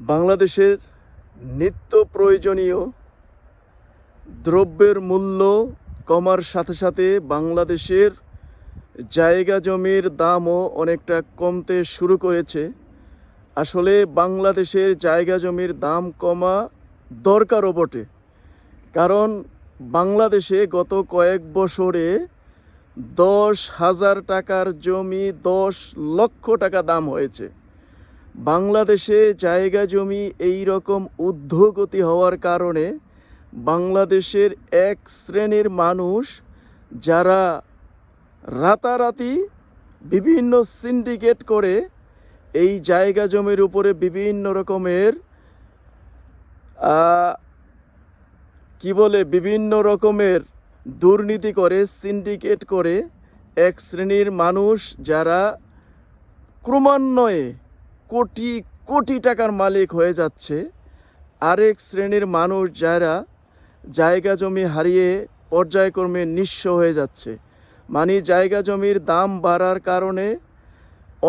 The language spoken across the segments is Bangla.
বাংলাদেশের নিত্য প্রয়োজনীয় দ্রব্যের মূল্য কমার সাথে সাথে বাংলাদেশের জায়গা জমির দামও অনেকটা কমতে শুরু করেছে। আসলে বাংলাদেশের জায়গা জমির দাম কমা দরকারও বটে। কারণ বাংলাদেশে গত কয়েক বছরে দশ হাজার টাকার জমি দশ লক্ষ টাকা দাম হয়েছে। বাংলাদেশে জায়গা জমি এই রকম ঊর্ধ্বগতি হওয়ার কারণে বাংলাদেশের এক শ্রেণির মানুষ যারা রাতারাতি বিভিন্ন সিন্ডিকেট করে এই জায়গা জমির উপরে বিভিন্ন রকমের কি বলে, বিভিন্ন রকমের দুর্নীতি করে, সিন্ডিকেট করে এক শ্রেণির মানুষ যারা ক্রমান্বয়ে কোটি কোটি টাকার মালিক হয়ে যাচ্ছে। আরেক শ্রেণির মানুষ যারা জায়গা জমি হারিয়ে পর্যায়ক্রমে নিঃস্ব হয়ে যাচ্ছে। মানে জায়গা জমির দাম বাড়ার কারণে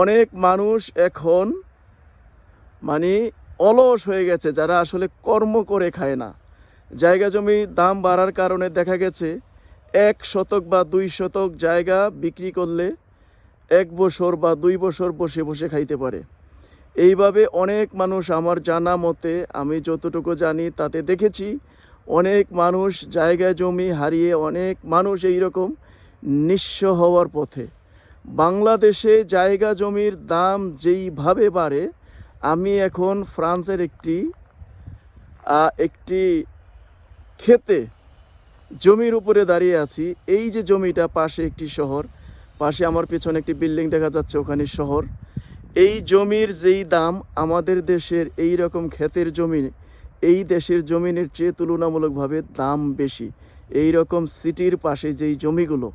অনেক মানুষ এখন মানে অলস হয়ে গেছে, যারা আসলে কর্ম করে খায় না। জায়গা জমি দাম বাড়ার কারণে দেখা গেছে এক শতক বা দুই শতক জায়গা বিক্রি করলে এক বছর বা দুই বছর বসে বসে খাইতে পারে। এইভাবে অনেক মানুষ আমার জানা মতে আমি যতটুকু জানি তাতে দেখেছি, অনেক মানুষ জায়গা জমি হারিয়ে অনেক মানুষ এই রকম নিঃস্ব হওয়ার পথে। বাংলাদেশে জায়গা জমির দাম যেইভাবে বাড়ে, আমি এখন ফ্রান্সের একটি একটি খেতে জমির উপরে দাঁড়িয়ে আছি। এই যে জমিটা পাশে একটি শহর, পাশে আমার পেছনে একটি বিল্ডিং দেখা যাচ্ছে, ওখানে শহর। এই জমির যেই দাম আমাদের দেশের এই রকম ক্ষেতের জমি, এই দেশের জমিনের চেয়ে তুলনামূলকভাবে দাম বেশি। এই রকম সিটির পাশে যেই জমিগুলো,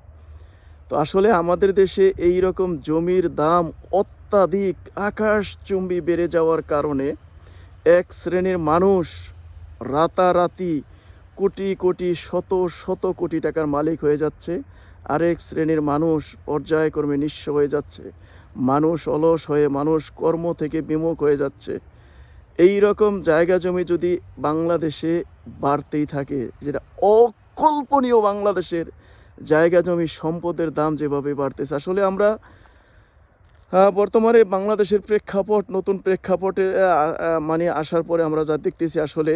তো আসলে আমাদের দেশে এই রকম জমির দাম অত্যাধিক আকাশচুম্বী বেড়ে যাওয়ার কারণে এক শ্রেণির মানুষ রাতারাতি কোটি কোটি শত শত কোটি টাকার মালিক হয়ে যাচ্ছে। আরেক শ্রেণির মানুষ পর্যায়ক্রমে নিঃস্ব হয়ে যাচ্ছে। মানুষ অলস হয়ে মানুষ কর্ম থেকে বিমুখ হয়ে যাচ্ছে। এই রকম জায়গা জমি যদি বাংলাদেশে বাড়তেই থাকে যেটা অকল্পনীয় বাংলাদেশের জায়গা জমি সম্পদের দাম যেভাবে বাড়তেছে আসলে আমরা আহ, বর্তমানে বাংলাদেশের প্রেক্ষাপট নতুন প্রেক্ষাপটে মানে আসার পরে আমরা যা দেখতেছি আসলে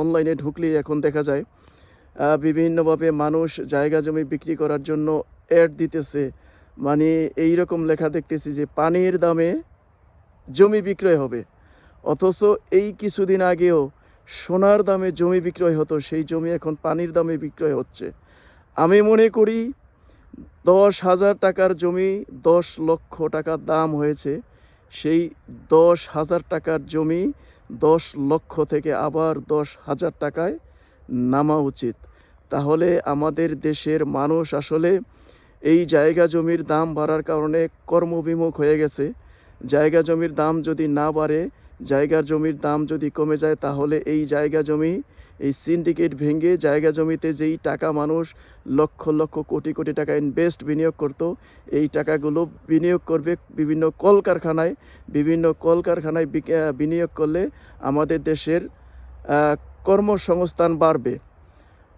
অনলাইনে ঢুকলেই এখন দেখা যায় বিভিন্নভাবে মানুষ জায়গা জমি বিক্রি করার জন্য অ্যাড দিতেছে। মানে এই রকম লেখা দেখতেছি যে পানির দামে জমি বিক্রয় হবে। অথচ এই কিছুদিন আগেও সোনার দামে জমি বিক্রয় হতো, সেই জমি এখন পানির দামে বিক্রয় হচ্ছে। আমি মনে করি দশ হাজার টাকার জমি দশ লক্ষ টাকা দাম হয়েছে, সেই দশ হাজার টাকার জমি দশ লক্ষ থেকে আবার দশ হাজার টাকায় নামা উচিত। তাহলে আমাদের দেশের মানুষ আসলে এই জায়গা জমির দাম বাড়ার কারণে কর্মবিমুখ হয়ে গেছে। জায়গা জমির দাম যদি না বাড়ে, জায়গার জমির দাম যদি কমে যায়, তাহলে এই জায়গা জমি, এই সিন্ডিকেট ভেঙে জায়গা জমিতে যেই টাকা মানুষ লক্ষ লক্ষ কোটি কোটি টাকা ইনভেস্ট বিনিয়োগ করত, এই টাকাগুলো বিনিয়োগ করবে বিভিন্ন কলকারখানায়। বিভিন্ন কলকারখানায় বিনিয়োগ করলে আমাদের দেশের কর্মসংস্থান বাড়বে।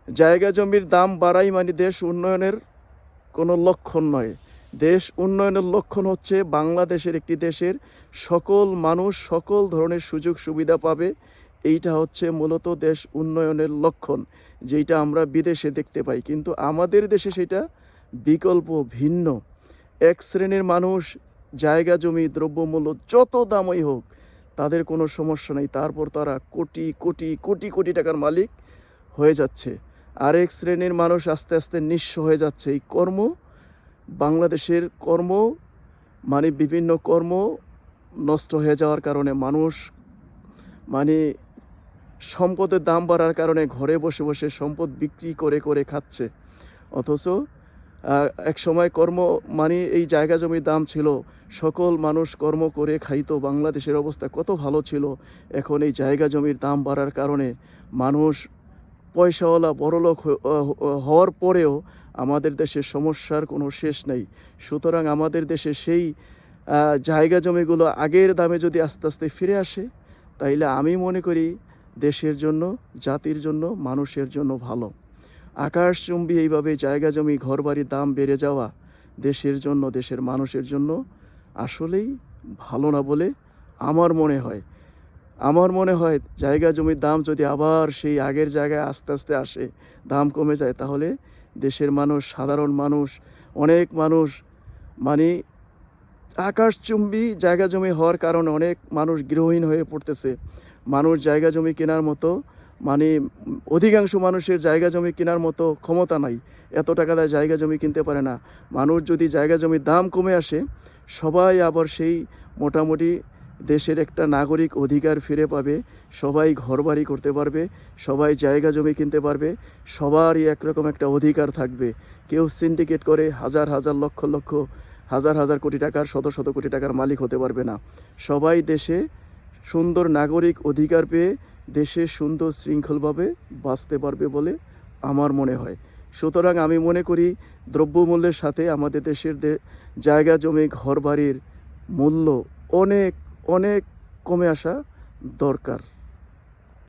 জায়গা জমির দাম বাড়াই মানে দেশ উন্নয়নের কোনো লক্ষণ নয়। দেশ উন্নয়নের লক্ষণ হচ্ছে বাংলাদেশের একটি দেশের সকল মানুষ সকল ধরনের সুযোগ সুবিধা পাবে। এইটা হচ্ছে মূলত দেশ উন্নয়নের লক্ষণ যেটা আমরা বিদেশে দেখতে পাই। কিন্তু আমাদের দেশে সেটা বিকল্প, ভিন্ন। এক শ্রেণির মানুষ জায়গা, জমি, দ্রব্যমূল্য যত দামই হোক, তাদের কোনো সমস্যা নেই। তারপর তারা কোটি কোটি কোটি কোটি টাকার মালিক হয়ে যাচ্ছে। আরেক শ্রেণির মানুষ আস্তে আস্তে নিঃস্ব হয়ে যাচ্ছে। এই কর্ম, বাংলাদেশের কর্ম মানে বিভিন্ন কর্ম নষ্ট হয়ে যাওয়ার কারণে মানুষ মানে সম্পদের দাম বাড়ার কারণে ঘরে বসে বসে সম্পদ বিক্রি করে করে খাচ্ছে। অথচ এক সময় কর্ম মানে এই জায়গা জমির দাম ছিল, সকল মানুষ কর্ম করে খাইতো, বাংলাদেশের অবস্থা কত ভালো ছিল। এখন এই জায়গা জমির দাম বাড়ার কারণে মানুষ পয়সাওয়ালা বড়লোক হওয়ার পরেও আমাদের দেশে সমস্যার কোনো শেষ নেই। সুতরাং আমাদের দেশে সেই জায়গা জমিগুলো আগের দামে যদি আস্তে আস্তে ফিরে আসে, তাইলে আমি মনে করি দেশের জন্য, জাতির জন্য, মানুষের জন্য ভালো। আকাশচুম্বী এইভাবে জায়গা জমি ঘরবাড়ির দাম বেড়ে যাওয়া দেশের জন্য, দেশের মানুষের জন্য আসলেই ভালো না বলে আমার মনে হয়। আমার মনে হয় জায়গা জমির দাম যদি আবার সেই আগের জায়গায় আস্তে আস্তে আসে, দাম কমে যায়, তাহলে দেশের মানুষ, সাধারণ মানুষ, অনেক মানুষ মানে আকাশচুম্বী জায়গা জমি হওয়ার কারণে অনেক মানুষ গৃহহীন হয়ে পড়তেছে। মানুষ জায়গা জমি কেনার মতো মানে অধিকাংশ মানুষের জায়গা জমি কেনার মতো ক্ষমতা নাই। এত টাকা দেয় জায়গা জমি কিনতে পারে না। মানুষ যদি জায়গা জমির দাম কমে আসে, সবাই আবার সেই মোটামুটি দেশের একটা নাগরিক অধিকার ফিরে পাবে, সবাই ঘরবাড়ি করতে পারবে, সবাই জায়গা জমি কিনতে পারবে, সবারই একরকম একটা অধিকার থাকবে। কেউ সিন্ডিকেট করে হাজার হাজার লক্ষ লক্ষ, হাজার হাজার কোটি টাকার, শত শত কোটি টাকার মালিক হতে পারবে না। সবাই দেশে সুন্দর নাগরিক অধিকার পেয়ে দেশে সুন্দর শৃঙ্খলভাবে বাঁচতে পারবে বলে আমার মনে হয়। সুতরাং আমি মনে করি দ্রব্যমূল্যের সাথে আমাদের দেশের জায়গা জমি ঘর বাড়ির মূল্য অনেক অনেক কমে আসা দরকার।